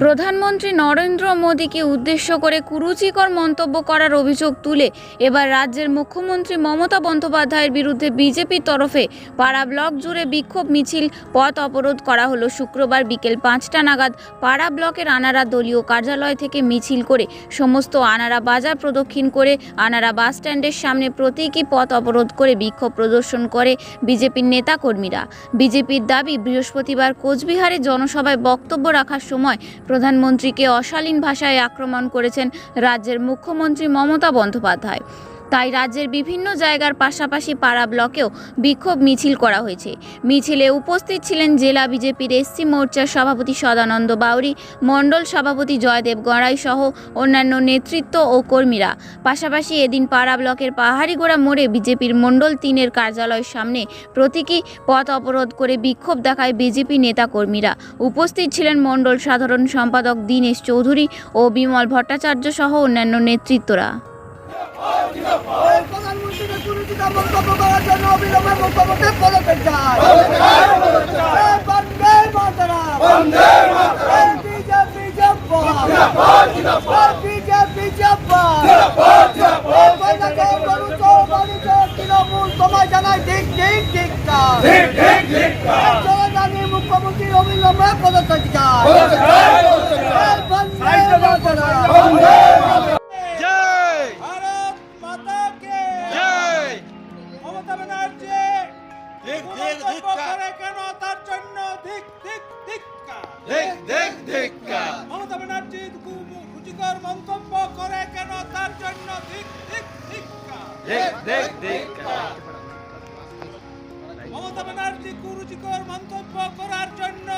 প্রধানমন্ত্রী নরেন্দ্র মোদীকে উদ্দেশ্য করে কুরুচিকর মন্তব্য করার অভিযোগ তুলে এবার রাজ্যের মুখ্যমন্ত্রী মমতা বন্দ্যোপাধ্যায়ের বিরুদ্ধে বিজেপির তরফে পাড়া ব্লক জুড়ে বিক্ষোভ মিছিল, পথ অবরোধ করা হলো শুক্রবার বিকেল পাঁচটা নাগাদ। পাড়া ব্লকের আনারা দলীয় কার্যালয় থেকে মিছিল করে সমস্ত আনারা বাজার প্রদক্ষিণ করে আনারা বাস স্ট্যান্ডের সামনে প্রতীকী পথ অবরোধ করে বিক্ষোভ প্রদর্শন করে বিজেপির নেতাকর্মীরা। বিজেপির দাবি বৃহস্পতিবার কোচবিহারে জনসভায় বক্তব্য রাখার সময় প্রধানমন্ত্রীকে অশালীন ভাষায় আক্রমণ করেছেন রাজ্যের মুখ্যমন্ত্রী মমতা বন্দ্যোপাধ্যায়। তাই রাজ্যের বিভিন্ন জায়গার পাশাপাশি পাড়া ব্লকেও বিক্ষোভ মিছিল করা হয়েছে। মিছিলে উপস্থিত ছিলেন জেলা বিজেপির এসসি মোর্চার সভাপতি সদানন্দ বাউরি, মণ্ডল সভাপতি জয়দেব গড়াই সহ অন্যান্য নেতৃত্ব ও কর্মীরা। পাশাপাশি এদিন পাড়া ব্লকের পাহাড়িগোড়া মোড়ে বিজেপির মণ্ডল তিনের কার্যালয়ের সামনে প্রতীকী পথ অবরোধ করে বিক্ষোভ দেখায় বিজেপি নেতাকর্মীরা। উপস্থিত ছিলেন মণ্ডল সাধারণ সম্পাদক দীনেশ চৌধুরী ও বিমল ভট্টাচার্য সহ অন্যান্য নেতৃত্বরা। প্রধানমন্ত্রীকে কুরুচিতা মন্তব্য করার জন্য অবিলম্বে মুখ্যমন্ত্রী পদত্যাগ চায়? বন্দে মাতরম। এই বিজেপি বিজেপি তৃণমূল তোমায় জানাই ঠিক ঠিক ঠিক ব্যানার্জি ধিক্কার। কেন তার জন্য ধিক ধিক ধিক্কার? ধিক্কার। মমতা ব্যানার্জি রুচিকর মন্তব্য করে কেন তার জন্য ধিক ধিক ধিক্কার? দেখ দেখ ধিক্কার। মমতা ব্যানার্জি কুরুচিকর মন্তব্য করার জন্য